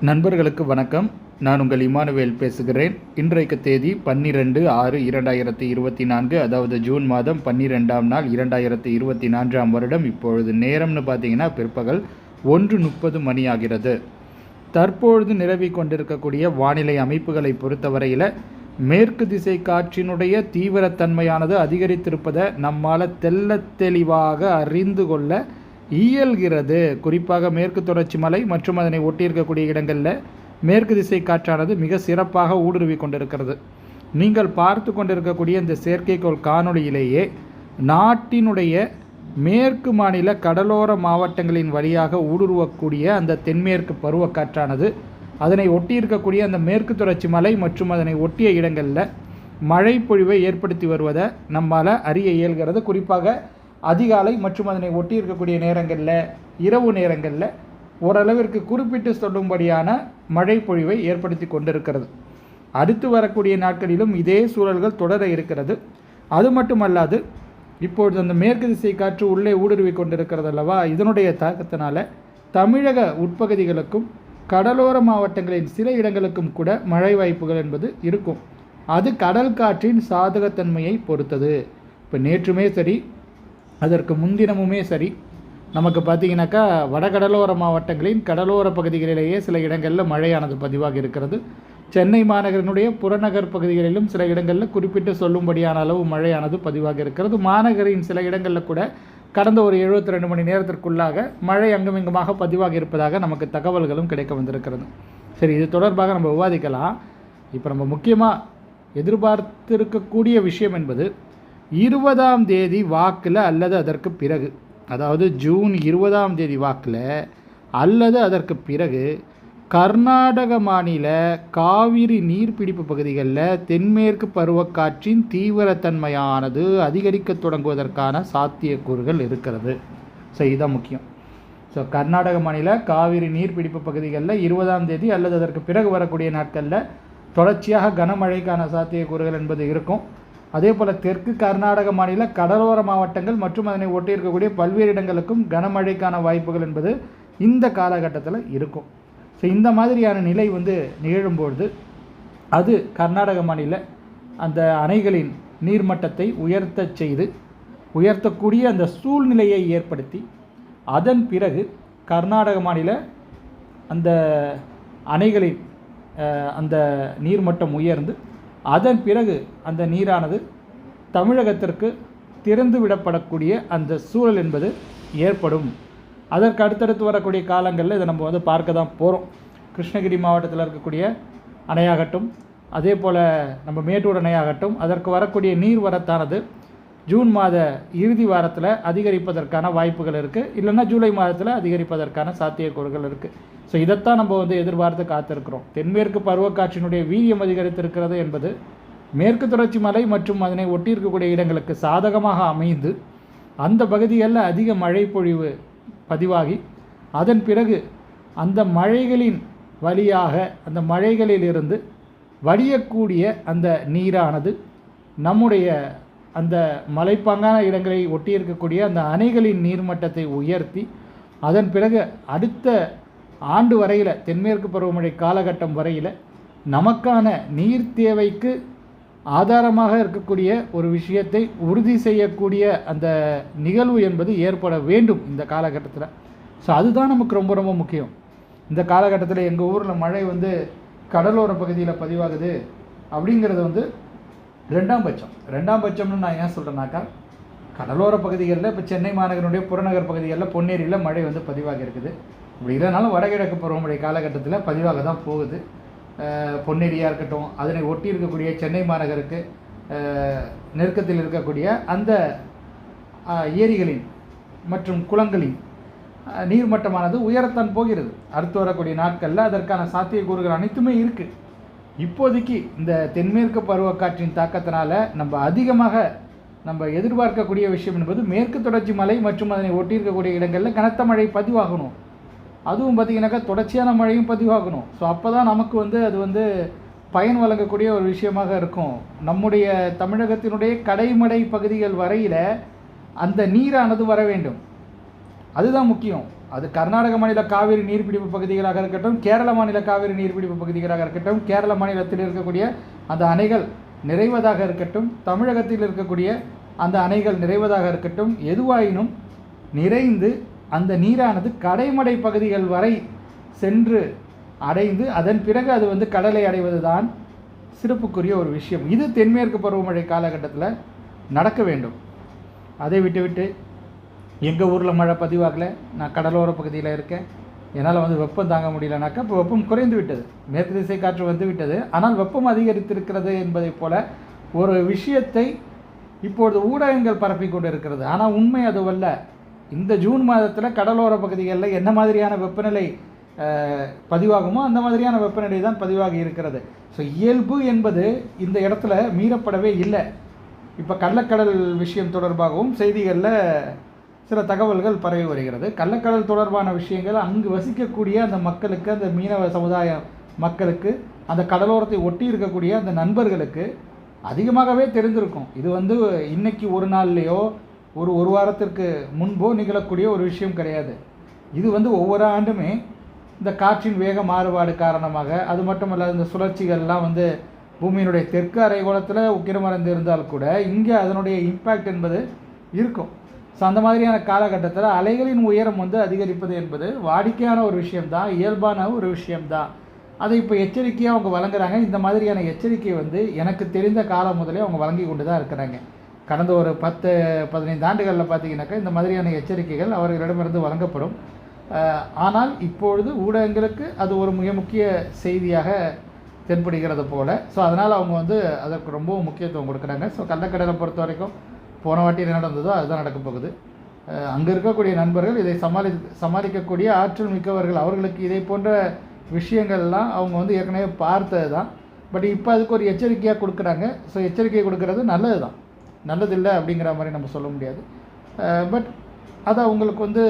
நண்பர்களுக்கு வணக்கம். நான் உங்கள் இமானுவேல் பேசுகிறேன். இன்றைக்கு தேதி பன்னிரெண்டு ஆறு இரண்டாயிரத்தி இருபத்தி நான்கு அதாவது ஜூன் மாதம் பன்னிரெண்டாம் நாள் இரண்டாயிரத்தி இருபத்தி நான்காம் வருடம். இப்பொழுது நேரம்னு பார்த்தீங்கன்னா பிற்பகல் ஒன்று முப்பது மணி ஆகிறது தற்பொழுது நிலவி கொண்டிருக்கக்கூடிய வானிலை அமைப்புகளை பொறுத்தவரையில் மேற்கு திசை காற்றினுடைய தீவிரத்தன்மையானது அதிகரித்திருப்பதை நம்மால் தெள்ளத் தெளிவாக அறிந்து கொள்ள இயல்கிறது. குறிப்பாக மேற்கு தொடர்ச்சி மலை மற்றும் அதனை ஒட்டியிருக்கக்கூடிய இடங்களில் மேற்கு திசை காற்றானது மிக சிறப்பாக ஊடுருவி கொண்டிருக்கிறது. நீங்கள் பார்த்து கொண்டிருக்கக்கூடிய இந்த செயற்கைக்கோள் காணொளியிலேயே நாட்டினுடைய மேற்கு மாநில கடலோர மாவட்டங்களின் வழியாக ஊடுருவக்கூடிய அந்த தென்மேற்கு பருவக்காற்றானது அதனை ஒட்டியிருக்கக்கூடிய அந்த மேற்கு தொடர்ச்சி மலை மற்றும் அதனை ஒட்டிய இடங்களில் மழை பொழிவை ஏற்படுத்தி வருவதை நம்மால் அறிய இயல்கிறது. குறிப்பாக அதிகாலை மற்றும் அதனை ஒட்டி இருக்கக்கூடிய நேரங்களில் இரவு நேரங்களில் ஓரளவிற்கு குறிப்பிட்டு சொல்லும்படியான மழை பொழிவை ஏற்படுத்தி கொண்டிருக்கிறது. அடுத்து வரக்கூடிய நாட்களிலும் இதே சூழல்கள் தொடர இருக்கிறது. அது மட்டுமல்லாது இப்பொழுது அந்த மேற்கு திசை காற்று உள்ளே ஊடுருவி கொண்டிருக்கிறது அல்லவா? இதனுடைய தாக்கத்தினால தமிழக உட்பகுதிகளுக்கும் கடலோர மாவட்டங்களின் சில இடங்களுக்கும் கூட மழை வாய்ப்புகள் என்பது இருக்கும். அது கடல் காற்றின் சாதகத்தன்மையை பொறுத்தது. இப்போ நேற்றுமே சரி அதற்கு முன்தினமுமே சரி. நமக்கு பார்த்தீங்கன்னாக்கா வடகடலோர மாவட்டங்களின் கடலோர பகுதிகளிலேயே சில இடங்களில் மழையானது பதிவாக இருக்கிறது. சென்னை மாநகரினுடைய புறநகர் பகுதிகளிலும் சில இடங்களில் குறிப்பிட்டு சொல்லும்படியான அளவு மழையானது பதிவாக இருக்கிறது. மாநகரின் சில இடங்களில் கூட கடந்த ஒரு எழுபத்தி ரெண்டு மணி நேரத்திற்குள்ளாக மழை அங்குமிங்குமாக பதிவாக இருப்பதாக நமக்கு தகவல்களும் கிடைக்க வந்திருக்கிறது. சரி இது தொடர்பாக நம்ம விவாதிக்கலாம். இப்போ நம்ம முக்கியமாக எதிர்பார்த்திருக்கக்கூடிய விஷயம் என்பது இருபதாம் தேதி வாக்கில் அல்லது அதற்கு பிறகு அதாவது ஜூன் இருபதாம் தேதி வாக்கில் அல்லது அதற்கு பிறகு கர்நாடக மாநில காவிரி நீர்பிடிப்பு பகுதிகளில் தென்மேற்கு பருவக்காற்றின் தீவிரத்தன்மையானது அதிகரிக்க தொடங்குவதற்கான சாத்தியக்கூறுகள் இருக்கிறது. ஸோ இதுதான் முக்கியம். ஸோ கர்நாடக மாநில காவிரி நீர்பிடிப்பு பகுதிகளில் இருபதாம் தேதி அல்லது அதற்கு பிறகு வரக்கூடிய நாட்களில் தொடர்ச்சியாக கனமழைக்கான சாத்தியக்கூறுகள் என்பது இருக்கும். அதே போல் தெற்கு கர்நாடக மாநில கடலோர மாவட்டங்கள் மற்றும் அதனை ஒட்டியிருக்கக்கூடிய பல்வேறு இடங்களுக்கும் கனமழைக்கான வாய்ப்புகள் என்பது இந்த காலகட்டத்தில் இருக்கும். ஸோ இந்த மாதிரியான நிலை வந்து நிகழும்பொழுது அது கர்நாடக மாநில அந்த அணைகளின் நீர்மட்டத்தை உயர்த்தச் செய்து உயர்த்தக்கூடிய அந்த சூழ்நிலையை ஏற்படுத்தி அதன் பிறகு கர்நாடக மாநில அந்த அணைகளின் அந்த நீர்மட்டம் உயர்ந்து அதன் பிறகு அந்த நீரானது தமிழகத்திற்கு திறந்து விடப்படக்கூடிய அந்த சூழல் என்பது ஏற்படும். அதற்கு அடுத்தடுத்து வரக்கூடிய காலங்களில் இதை நம்ம வந்து பார்க்க தான் போகிறோம் கிருஷ்ணகிரி மாவட்டத்தில் இருக்கக்கூடிய அணையாகட்டும் அதே போல் நம்ம மேட்டூர் அணையாகட்டும் அதற்கு வரக்கூடிய நீர் வரத்தானது ஜூன் மாத இறுதி வாரத்தில் அதிகரிப்பதற்கான வாய்ப்புகள் இருக்குது இல்லைன்னா ஜூலை மாதத்தில் அதிகரிப்பதற்கான சாத்தியக்கூறுகள் இருக்குது ஸோ இதைத்தான் நம்ம வந்து எதிர்பார்த்து காத்திருக்கிறோம். தென்மேற்கு பருவக்காற்றினுடைய வீரியம் அதிகரித்திருக்கிறது என்பது மேற்கு தொடர்ச்சி மலை மற்றும் அதனை ஒட்டியிருக்கக்கூடிய இடங்களுக்கு சாதகமாக அமைந்து அந்த பகுதிகளில் அதிக மழை பொழிவு பதிவாகி அதன் பிறகு அந்த மழைகளின் வழியாக அந்த மழைகளிலிருந்து வடியக்கூடிய அந்த நீரானது நம்முடைய அந்த மலைப்பாங்கான இடங்களை ஒட்டியிருக்கக்கூடிய அந்த அணைகளின் நீர்மட்டத்தை உயர்த்தி அதன் பிறகு அடுத்த ஆண்டு வரையில் தென்மேற்கு பருவமழை காலகட்டம் வரையில் நமக்கான நீர் தேவைக்கு ஆதாரமாக இருக்கக்கூடிய ஒரு விஷயத்தை உறுதி செய்யக்கூடிய அந்த நிகழ்வு என்பது ஏற்பட வேண்டும் இந்த காலகட்டத்தில். ஸோ அதுதான் நமக்கு ரொம்ப ரொம்ப முக்கியம். இந்த காலகட்டத்தில் எங்கள் ஊரில் மழை வந்து கடலோர பகுதியில் பதிவாகுது அப்படிங்கிறது வந்து ரெண்டாம் பட்சம். ரெண்டாம் பட்சம்னு நான் ஏன் சொல்கிறேன்னாக்கா கடலோர பகுதிகளில் இப்போ சென்னை மாநகரனுடைய புறநகர் பகுதிகளில் பொன்னேரியில் மழை வந்து பதிவாக இருக்குது. இப்படி இல்லைனாலும் வடகிழக்கு பருவமழை காலகட்டத்தில் பதிவாக தான் போகுது. பொன்னேரியாக இருக்கட்டும் அதனை ஒட்டி இருக்கக்கூடிய சென்னை மாநகருக்கு நெருக்கத்தில் இருக்கக்கூடிய அந்த ஏரிகளின் மற்றும் குளங்களின் நீர்மட்டமானது உயரத்தான் போகிறது. அடுத்து வரக்கூடிய நாட்களில் அதற்கான சாத்தியக்கூறுகள் அனைத்துமே இருக்குது இப்போதைக்கு இந்த தென்மேற்கு பருவக்காற்றின் தாக்கத்தினால நம்ம அதிகமாக நம்ம எதிர்பார்க்கக்கூடிய விஷயம் என்பது மேற்கு தொடர்ச்சி மலை மற்றும் அதனை ஒட்டியிருக்கக்கூடிய இடங்களில் கனத்த மழை பதிவாகணும். அதுவும் பார்த்தீங்கன்னாக்கா தொடர்ச்சியான மழையும் பதிவாகணும். ஸோ அப்போ தான் நமக்கு வந்து அது வந்து பயன் வழங்கக்கூடிய ஒரு விஷயமாக இருக்கும். நம்முடைய தமிழகத்தினுடைய கடைமடை பகுதிகள் வரையில் அந்த நீரானது வர வேண்டும். அதுதான் முக்கியம். அது கர்நாடக மாநில காவிரி நீர்பிடிப்பு பகுதிகளாக இருக்கட்டும் கேரள மாநில காவிரி நீர்பிடிப்பு பகுதிகளாக இருக்கட்டும் கேரள மாநிலத்தில் இருக்கக்கூடிய அந்த அணைகள் நிறைவதாக இருக்கட்டும் தமிழகத்தில் இருக்கக்கூடிய அந்த அணைகள் நிறைவதாக இருக்கட்டும் எதுவாயினும் நிறைந்து அந்த நீரானது கடைமடை பகுதிகள் வரை சென்று அடைந்து அதன் பிறகு அது வந்து கடலை அடைவது தான் சிறப்புக்குரிய ஒரு விஷயம். இது தென்மேற்கு பருவமழை காலகட்டத்தில் நடக்க வேண்டும். அதை விட்டுவிட்டு எங்கள் ஊரில் மழை பதிவாகலை நான் கடலோர பகுதியில் இருக்கேன். என்னால் வந்து வெப்பம் தாங்க முடியலனாக்கா இப்போ வெப்பம் குறைந்து விட்டது. மேற்கு திசை காற்று வந்து விட்டது. ஆனால் வெப்பம் அதிகரித்திருக்கிறது என்பதைப் போல ஒரு விஷயத்தை இப்பொழுது ஊடகங்கள் பரப்பி கொண்டு இருக்கிறது ஆனால் உண்மை அதுவல்ல. இந்த ஜூன் மாதத்தில் கடலோர பகுதிகளில் என்ன மாதிரியான வெப்பநிலை பதிவாகுமோ அந்த மாதிரியான வெப்பநிலை தான் பதிவாகி இருக்கிறது. ஸோ இயல்பு என்பது இந்த இடத்துல மீறப்படவே இல்லை. இப்போ கள்ளக்கடல் விஷயம் தொடர்பாகவும் செய்திகளில் சில தகவல்கள் பரவி வருகிறது. கள்ளக்கடல் தொடர்பான விஷயங்கள் அங்கு வசிக்கக்கூடிய அந்த மக்களுக்கு அந்த மீனவ சமுதாய மக்களுக்கு அந்த கடலோரத்தை ஒட்டி இருக்கக்கூடிய அந்த நண்பர்களுக்கு அதிகமாகவே தெரிந்திருக்கும். இது வந்து இன்னைக்கு ஒரு நாள்லேயோ ஒரு ஒரு வாரத்திற்கு முன்போ நிகழக்கூடிய ஒரு விஷயம் கிடையாது. இது வந்து ஒவ்வொரு ஆண்டுமே இந்த காற்றின் வேக மாறுபாடு காரணமாக அது மட்டுமல்ல இந்த சுழற்சிகள்லாம் வந்து பூமியினுடைய தெற்கு அரைகோளத்தில் உக்கிரமடைந்து இருந்தால் கூட இங்கே அதனுடைய இம்பேக்ட் என்பது இருக்கும். ஸோ அந்த மாதிரியான காலகட்டத்தில் அலைகளின் உயரம் வந்து அதிகரிப்பது என்பது வாடிக்கையான ஒரு விஷயம்தான் இயல்பான ஒரு விஷயம்தான். அதை இப்போ எச்சரிக்கையாக அவங்க வழங்குறாங்க. இந்த மாதிரியான எச்சரிக்கை வந்து எனக்கு தெரிந்த காலம் முதலே அவங்க வழங்கி கொண்டு தான் இருக்கிறாங்க. கடந்த ஒரு பத்து பதினைந்து ஆண்டுகளில் பார்த்தீங்கன்னாக்கா இந்த மாதிரியான எச்சரிக்கைகள் அவர்களிடமிருந்து வழங்கப்படும். ஆனால் இப்பொழுது ஊடகங்களுக்கு அது ஒரு மிக முக்கிய செய்தியாக தென்படுகிறது போல. ஸோ அதனால் அவங்க வந்து அதற்கு ரொம்பவும் முக்கியத்துவம் கொடுக்குறாங்க. ஸோ கள்ளக்கடலை பொறுத்த வரைக்கும் போன வாட்டி என்ன நடந்ததோ அதுதான் நடக்கப் போகுது. அங்கே இருக்கக்கூடிய நண்பர்கள் இதை சமாளி சமாளிக்கக்கூடிய ஆற்றல் மிக்கவர்கள். அவர்களுக்கு இதை போன்ற விஷயங்கள்லாம் அவங்க வந்து ஏற்கனவே பார்த்தது தான் பட் இப்போ அதுக்கு ஒரு எச்சரிக்கையாக கொடுக்குறாங்க. ஸோ எச்சரிக்கை கொடுக்கறது நல்லது தான் நல்லதில்லை அப்படிங்கிற மாதிரி நம்ம சொல்ல முடியாது. பட் அதை அவங்களுக்கு வந்து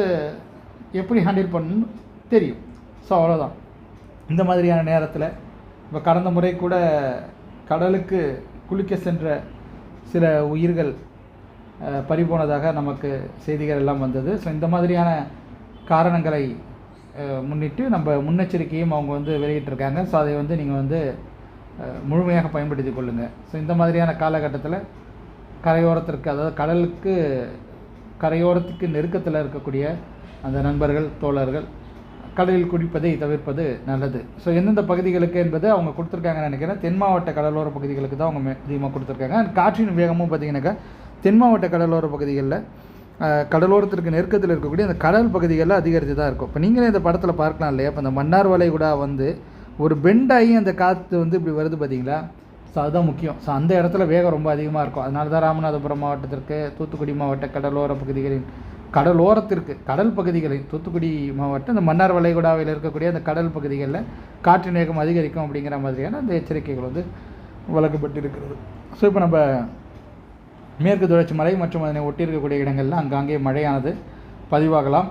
எப்படி ஹேண்டில் பண்ணணும்னு தெரியும். ஸோ அவ்வளோதான் இந்த மாதிரியான நேரத்தில் இப்போ கடந்த முறை கூட கடலுக்கு குளிக்க சென்ற சில உயிர்கள் பறிபோனதாக நமக்கு செய்திகள் எல்லாம் வந்தது. ஸோ இந்த மாதிரியான காரணங்களை முன்னிட்டு நம்ம முன்னெச்சரிக்கையும் அவங்க வந்து வெளியிட்டிருக்காங்க. ஸோ அதை வந்து நீங்கள் வந்து முழுமையாக பயன்படுத்தி கொள்ளுங்கள் ஸோ இந்த மாதிரியான காலகட்டத்தில் கரையோரத்திற்கு அதாவது கடலுக்கு கரையோரத்துக்கு நெருக்கத்தில் இருக்கக்கூடிய அந்த நண்பர்கள் தோழர்கள் கடலில் குடிப்பதை தவிர்ப்பது நல்லது. ஸோ எந்தெந்த பகுதிகளுக்கு என்பது அவங்க கொடுத்துருக்காங்கன்னு நினைக்கிறேன். தென் மாவட்ட கடலோர பகுதிகளுக்கு தான் அவங்க மே- அதிகமாக கொடுத்துருக்காங்க. காற்றின் வேகமும் பார்த்திங்கனாக்கா தென் மாவட்ட கடலோர பகுதிகளில் கடலோரத்திற்கு நெருக்கத்தில் இருக்கக்கூடிய அந்த கடல் பகுதிகளில் அதிகரித்து தான் இருக்கும். இப்போ நீங்களே இந்த படத்தில் பார்க்கலாம் இல்லையா? இப்போ அந்த மன்னார் வளைகுடா வந்து ஒரு பெண்ட் ஆகி அந்த காற்று வந்து இப்படி வருது பார்த்தீங்களா ஸோ அதுதான் முக்கியம். ஸோ அந்த இடத்துல வேகம் ரொம்ப அதிகமாக இருக்கும். அதனால தான் ராமநாதபுரம் மாவட்டத்திற்கு தூத்துக்குடி மாவட்ட கடலோர பகுதிகளின் கடலோரத்திற்கு கடல் பகுதிகளில் தூத்துக்குடி மாவட்டம் இந்த மன்னார் வளைகுடாவில் இருக்கக்கூடிய அந்த கடல் பகுதிகளில் காற்றின் வேகம் அதிகரிக்கும் அப்படிங்கிற மாதிரியான அந்த எச்சரிக்கைகள் வந்து வழங்கப்பட்டிருக்கிறது. ஸோ இப்போ நம்ம மேற்கு தொடர்ச்சி மலை மற்றும் அதனை ஒட்டியிருக்கக்கூடிய இடங்களில் அங்காங்கே மழையானது பதிவாகலாம்.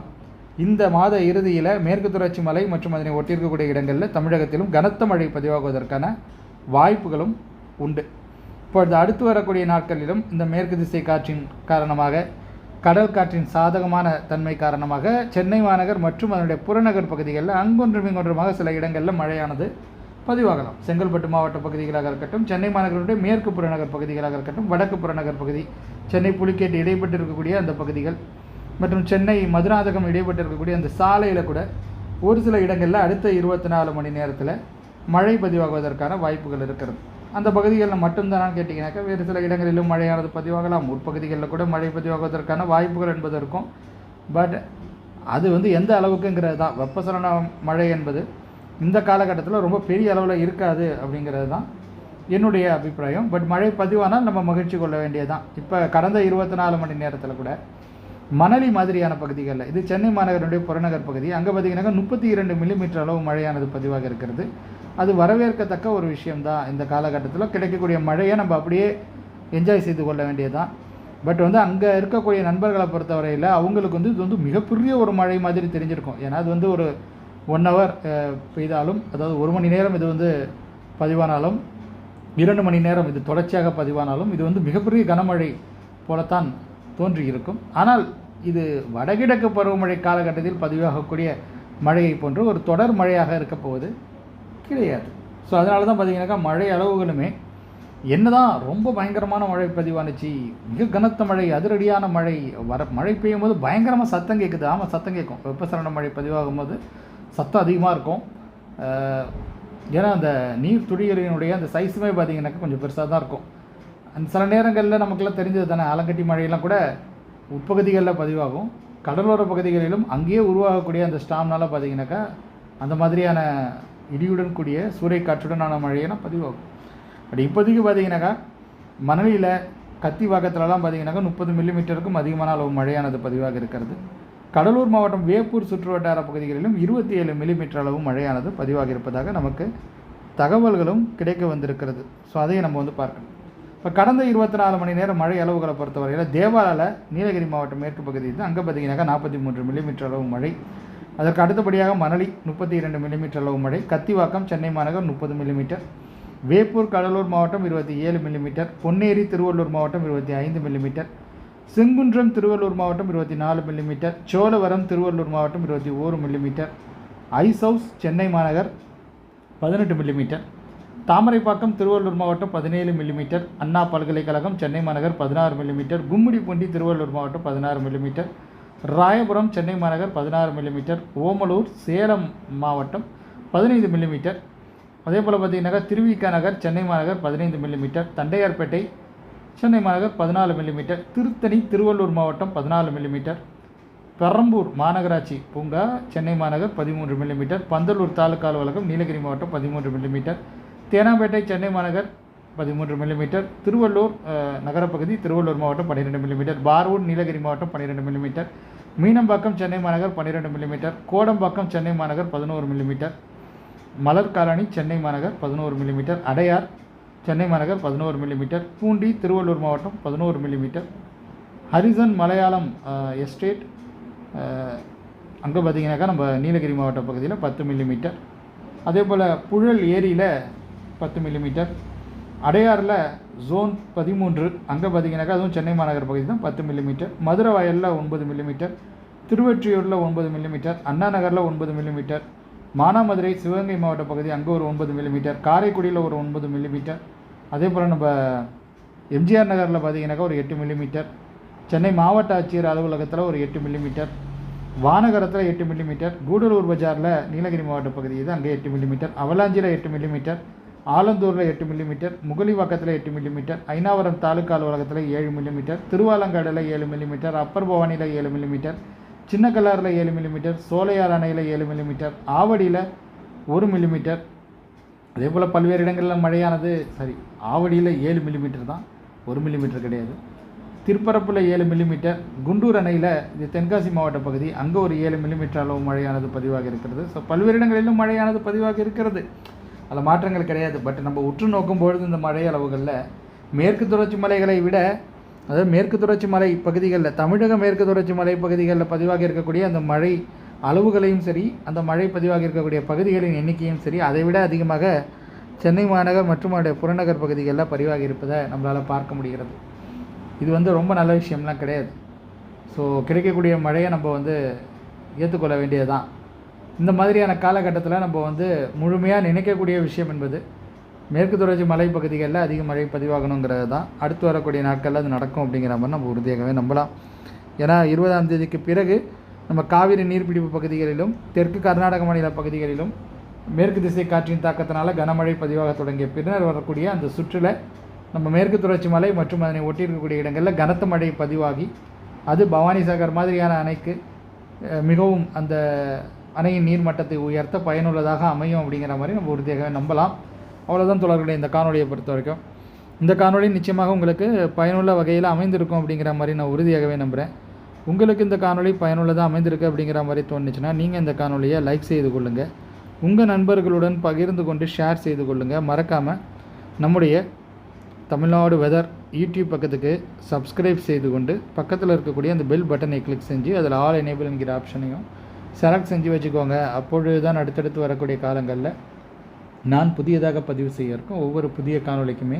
இந்த மாத இறுதியில் மேற்கு தொடர்ச்சி மலை மற்றும் அதனை ஒட்டியிருக்கக்கூடிய இடங்களில் தமிழகத்திலும் கனத்த மழை பதிவாகுவதற்கான வாய்ப்புகளும் உண்டு. இப்பொழுது அடுத்து வரக்கூடிய நாட்களிலும் இந்த மேற்கு திசை காற்றின் காரணமாக கடல் காற்றின் சாதகமான தன்மை காரணமாக சென்னை மாநகர் மற்றும் அதனுடைய புறநகர் பகுதிகளில் அங்கொன்றும் இங்கொன்றுமாக சில இடங்களில் மழையானது பதிவாகலாம். செங்கல்பட்டு மாவட்ட பகுதிகளாக இருக்கட்டும் சென்னை மாநகருடைய மேற்கு புறநகர் பகுதிகளாக இருக்கட்டும் வடக்கு புறநகர் பகுதி சென்னை புலிக்கேட்டு இடைப்பட்டு இருக்கக்கூடிய அந்த பகுதிகள் மற்றும் சென்னை மதுராந்தகம் இடைப்பட்டு இருக்கக்கூடிய அந்த சாலையில் கூட ஒரு சில இடங்களில் அடுத்த இருபத்தி நாலு மணி நேரத்தில் மழை பதிவாகுவதற்கான வாய்ப்புகள் இருக்கிறது. அந்த பகுதிகளில் மட்டும்தான் கேட்டிங்கனாக்கா வேறு சில இடங்களிலும் மழையானது பதிவாகலாம். உட்பகுதிகளில் கூட மழை பதிவாகுவதற்கான வாய்ப்புகள் என்பது இருக்கும். பட் அது வந்து எந்த அளவுக்குங்கிறது தான் வெப்பசலன மழை என்பது இந்த காலகட்டத்தில் ரொம்ப பெரிய அளவில் இருக்காது அப்படிங்கிறது தான் என்னுடைய அபிப்பிராயம். பட் மழை பதிவானால் நம்ம மகிழ்ச்சி கொள்ள வேண்டியதுதான். இப்போ கடந்த இருபத்தி நாலு மணி நேரத்தில் கூட மணலி மாதிரியான பகுதிகளில் இது சென்னை மாநகரனுடைய புறநகர் பகுதி அங்கே பார்த்தீங்கன்னாக்கா முப்பத்தி இரண்டு மில்லிமீட்டர் அளவு மழையானது பதிவாக இருக்கிறது. அது வரவேற்கத்தக்க ஒரு விஷயம்தான். இந்த காலகட்டத்தில் கிடைக்கக்கூடிய மழையை நம்ம அப்படியே என்ஜாய் செய்து கொள்ள வேண்டியதுதான். பட் வந்து அங்கே இருக்கக்கூடிய நண்பர்களை பொறுத்தவரையில் அவங்களுக்கு வந்து இது வந்து மிகப்பெரிய ஒரு மழை மாதிரி தெரிஞ்சிருக்கும். ஏன்னா அது வந்து ஒரு ஒன் ஹவர் uh, பெய்தாலும் அதாவது ஒரு மணி நேரம் இது வந்து பதிவானாலும் இரண்டு மணி நேரம் இது தொடர்ச்சியாக பதிவானாலும் இது வந்து மிகப்பெரிய கனமழை போலத்தான் தோன்றியிருக்கும். ஆனால் இது வடகிழக்கு பருவமழை காலகட்டத்தில் பதிவாகக்கூடிய மழையை போன்று ஒரு தொடர் மழையாக இருக்க போவது கிடையாது. ஸோ அதனால தான் பார்த்திங்கனாக்கா மழை அளவுகளுமே என்னதான் ரொம்ப பயங்கரமான மழை பதிவானுச்சு மிக கனத்த மழை அதிரடியான மழை வர மழை பெய்யும் போது பயங்கரமாக சத்தம் கேட்குது ஆமாம் சத்தம் கேட்கும் வெப்பசலன மழை பதிவாகும் போது சத்தம் அதிகமாக இருக்கும். ஏன்னா அந்த நீர் துளிகளினுடைய அந்த சைஸுமே பார்த்தீங்கன்னாக்கா கொஞ்சம் பெருசாக தான் இருக்கும். அந்த சில நேரங்களில் நமக்கெல்லாம் தெரிஞ்சது தானே ஆலங்கட்டி மழையெல்லாம் கூட உட்பகுதிகளில் பதிவாகும். கடலோர பகுதிகளிலும் அங்கேயே உருவாகக்கூடிய அந்த ஸ்டாம்னால பார்த்தீங்கன்னாக்கா அந்த மாதிரியான இடியுடன் கூடிய சூறைக்காற்றுடனான மழையெல்லாம் பதிவாகும். பட் இப்போதைக்கு பார்த்தீங்கன்னாக்கா மணலியில் கத்திவாக்கத்துலலாம் பார்த்தீங்கன்னாக்கா முப்பது மில்லிமீட்டருக்கும் அதிகமான அளவு மழையானது பதிவாக இருக்கிறது. கடலூர் மாவட்டம் வேப்பூர் சுற்றுவட்டார பகுதிகளிலும் இருபத்தி ஏழு மில்லிமீட்டர் அளவு மழையானது பதிவாக இருப்பதாக நமக்கு தகவல்களும் கிடைக்க வந்திருக்கிறது. ஸோ அதையும் நம்ம வந்து பார்க்கணும். இப்போ கடந்த இருபத்தி நாலு மணி நேரம் மழை அளவுகளை பொறுத்தவரையில் தேவாலால நீலகிரி மாவட்டம் மேற்கு பகுதி அங்கே பார்த்தீங்கன்னாக்கா நாற்பத்தி மூன்று மில்லிமீட்டர் அளவு மழை. அதற்கு அடுத்தபடியாக மணலி முப்பத்தி இரண்டு மில்லிமீட்டர் அளவு மழை. கத்திவாக்கம் சென்னை மாநகர் முப்பது மில்லிமீட்டர் வேப்பூர் கடலூர் மாவட்டம் இருபத்தி ஏழு மில்லிமீட்டர் பொன்னேரி திருவள்ளூர் மாவட்டம் இருபத்தி ஐந்து மில்லிமீட்டர் செங்குன்றம் திருவள்ளூர் மாவட்டம் இருபத்தி நாலு மில்லிமீட்டர் சோழவரம் திருவள்ளூர் மாவட்டம் இருபத்தி ஓரு மில்லிமீட்டர் ஐஸ் ஹவுஸ் சென்னை மாநகர் பதினெட்டு மில்லிமீட்டர் தாமரைப்பாக்கம் திருவள்ளூர் மாவட்டம் பதினேழு மில்லிமீட்டர் அண்ணா பல்கலைக்கழகம் சென்னை மாநகர் பதினாறு மில்லிமீட்டர் கும்மிடிப்பூண்டி திருவள்ளூர் மாவட்டம் பதினாறு மில்லிமீட்டர் ராயபுரம் சென்னை மாநகர் பதினாறு மில்லிமீட்டர் ஓமலூர் சேலம் மாவட்டம் பதினைந்து மில்லிமீட்டர் அதே போல் பார்த்தீங்கன்னாக்கா திருவிக நகர் சென்னை மாநகர் பதினைந்து மில்லிமீட்டர் தண்டையார்பேட்டை சென்னை மாநகர் பதினாலு மில்லிமீட்டர் திருத்தணி திருவள்ளூர் மாவட்டம் பதினாலு மில்லிமீட்டர் பெரம்பூர் மாநகராட்சி பூங்கா சென்னை மாநகர் பதிமூன்று மில்லிமீட்டர் பந்தலூர் தாலுக்கா அலுவலகம் நீலகிரி மாவட்டம் பதிமூன்று மில்லிமீட்டர் தேனாம்பேட்டை சென்னை மாநகர் பதிமூன்று மில்லிமீட்டர் திருவள்ளூர் நகரப்பகுதி திருவள்ளூர் மாவட்டம் பன்னிரெண்டு மில்லிமீட்டர் பார்வூர் நீலகிரி மாவட்டம் பன்னிரெண்டு மில்லிமீட்டர் மீனம்பாக்கம் சென்னை மாநகர் பன்னிரெண்டு மில்லிமீட்டர் கோடம்பாக்கம் சென்னை மாநகர் பதினோரு மில்லிமீட்டர் மலர் காலனி சென்னை மாநகர் பதினோரு மில்லிமீட்டர் அடையார் சென்னை மாநகர் பதினோரு மில்லிமீட்டர் பூண்டி திருவள்ளூர் மாவட்டம் பதினோரு மில்லிமீட்டர் ஹரிசன் மலையாளம் எஸ்டேட் அங்கே பார்த்தீங்கன்னாக்கா நம்ம நீலகிரி மாவட்ட பகுதியில் பத்து மில்லிமீட்டர் அதே போல் புழல் ஏரியில் பத்து மில்லிமீட்டர் அடையாறில் ஜோன் பதிமூன்று அங்கே பார்த்தீங்கன்னாக்கா அதுவும் சென்னை மாநகர் பகுதி தான் பத்து மில்லிமீட்டர் மதுரை வயலில் ஒன்பது மில்லிமீட்டர் திருவொற்றியூரில் ஒன்பது மில்லிமீட்டர் அண்ணா நகரில் ஒன்பது மில்லிமீட்டர் மானாமதுரை சிவகங்கை மாவட்ட பகுதி அங்கே ஒரு ஒன்பது மில்லிமீட்டர் காரைக்குடியில் ஒரு ஒன்பது மில்லிமீட்டர் அதே போல் நம்ம எம்ஜிஆர் நகரில் பார்த்தீங்கன்னாக்கா ஒரு எட்டு மில்லிமீட்டர் சென்னை மாவட்ட ஆட்சியர் அலுவலகத்தில் ஒரு எட்டு மில்லிமீட்டர் வானகரத்தில் எட்டு மில்லிமீட்டர் கூடலூர் பஜாரில் நீலகிரி மாவட்ட பகுதி இது அங்கே எட்டு மில்லிமீட்டர் அவலாஞ்சியில் எட்டு மில்லிமீட்டர் ஆலந்தூரில் எட்டு மில்லிமீட்டர் முகலிவாக்கத்தில் எட்டு மில்லிமீட்டர் ஐநாவரம் தாலுக்கா அலுவலகத்தில் ஏழு மில்லிமீட்டர் திருவாலங்காடில் ஏழு மில்லிமீட்டர் அப்பர் பவானியில் ஏழு மில்லிமீட்டர் சின்ன கல்லாரில் ஏழு மில்லிமீட்டர் சோலையார் அணையில் ஏழு மில்லிமீட்டர் ஆவடியில் ஒரு மில்லிமீட்டர் அதே போல் பல்வேறு இடங்களில் மழையானது சரி ஆவடியில் ஏழு மில்லிமீட்டர் தான் ஒரு மில்லிமீட்டர் கிடையாது. திருப்பரப்பில் ஏழு மில்லிமீட்டர் குண்டூர் அணையில் இது தென்காசி மாவட்ட பகுதி அங்கே ஒரு ஏழு மில்லிமீட்டர் அளவு மழையானது பதிவாக இருக்கிறது. ஸோ பல்வேறு இடங்களிலும் மழையானது பதிவாக இருக்கிறது. அதில் மாற்றங்கள் கிடையாது. பட் நம்ம உற்று நோக்கும் பொழுது இந்த மழை அளவுகளில் மேற்கு தொடர்ச்சி மலைகளை விட அதாவது மேற்கு தொடர்ச்சி மலை பகுதிகளில் தமிழக மேற்கு தொடர்ச்சி மலை பகுதிகளில் பதிவாக இருக்கக்கூடிய அந்த மழை அளவுகளையும் சரி அந்த மழை பதிவாக இருக்கக்கூடிய பகுதிகளின் எண்ணிக்கையும் சரி அதை விட அதிகமாக சென்னை மாநகர் மற்றும் அதோடைய புறநகர் பகுதிகளில் பதிவாக இருப்பதை நம்மளால் பார்க்க முடிகிறது. இது வந்து ரொம்ப நல்ல விஷயம்லாம் கிடையாது. ஸோ கிடைக்கக்கூடிய மழையை நம்ம வந்து ஏற்றுக்கொள்ள வேண்டியது தான் இந்த மாதிரியான காலகட்டத்தில் நம்ம வந்து முழுமையாக நினைக்கக்கூடிய விஷயம் என்பது மேற்கு தொடர்ச்சி மலைப்பகுதிகளில் அதிக மழை பதிவாகணுங்கிறது தான் அடுத்து வரக்கூடிய நாட்களில் அது நடக்கும் அப்படிங்கிற மாதிரி நம்ம உறுதியாகவே நம்பலாம். ஏன்னா இருபதாம் தேதிக்கு பிறகு நம்ம காவிரி நீர்பிடிப்பு பகுதிகளிலும் தெற்கு கர்நாடக மாநில பகுதிகளிலும் மேற்கு திசை காற்றின் தாக்கத்தினால கனமழை பதிவாக தொடங்கிய பின்னர் வரக்கூடிய அந்த சுற்றில் நம்ம மேற்கு தொடர்ச்சி மலை மற்றும் அதனை ஒட்டியிருக்கக்கூடிய இடங்களில் கனத்த மழை பதிவாகி அது பவானி சாகர் மாதிரியான அணைக்கு மிகவும் அந்த அணையின் நீர்மட்டத்தை உயர்த்த பயனுள்ளதாக அமையும் அப்படிங்கிற மாதிரி நம்ம உறுதியாக நம்பலாம். அவ்வளோதான் தொடர்புடைய இந்த காணொலியை பொறுத்த வரைக்கும். இந்த காணொளி நிச்சயமாக உங்களுக்கு பயனுள்ள வகையில் அமைந்திருக்கும் அப்படிங்கிற மாதிரி நான் உறுதியாகவே நம்புகிறேன் உங்களுக்கு இந்த காணொளி பயனுள்ளதாக அமைந்திருக்கு அப்படிங்கிற மாதிரி தோணுச்சுன்னா நீங்கள் இந்த காணொலியை லைக் செய்து கொள்ளுங்கள் உங்கள் நண்பர்களுடன் பகிர்ந்து கொண்டு ஷேர் செய்து கொள்ளுங்கள் மறக்காமல் நம்முடைய தமிழ்நாடு வெதர் யூடியூப் பக்கத்துக்கு சப்ஸ்கிரைப் செய்து கொண்டு பக்கத்தில் இருக்கக்கூடிய அந்த பெல் பட்டனை கிளிக் செஞ்சு அதில் ஆல் எனேபிள் என்கிற ஆப்ஷனையும் செலக்ட் செஞ்சு வச்சுக்கோங்க. அப்பொழுது தான் அடுத்தடுத்து வரக்கூடிய காலங்களில் நான் புதியதாக பதிவு செய்ய இருக்கும். ஒவ்வொரு புதிய காணொலிக்குமே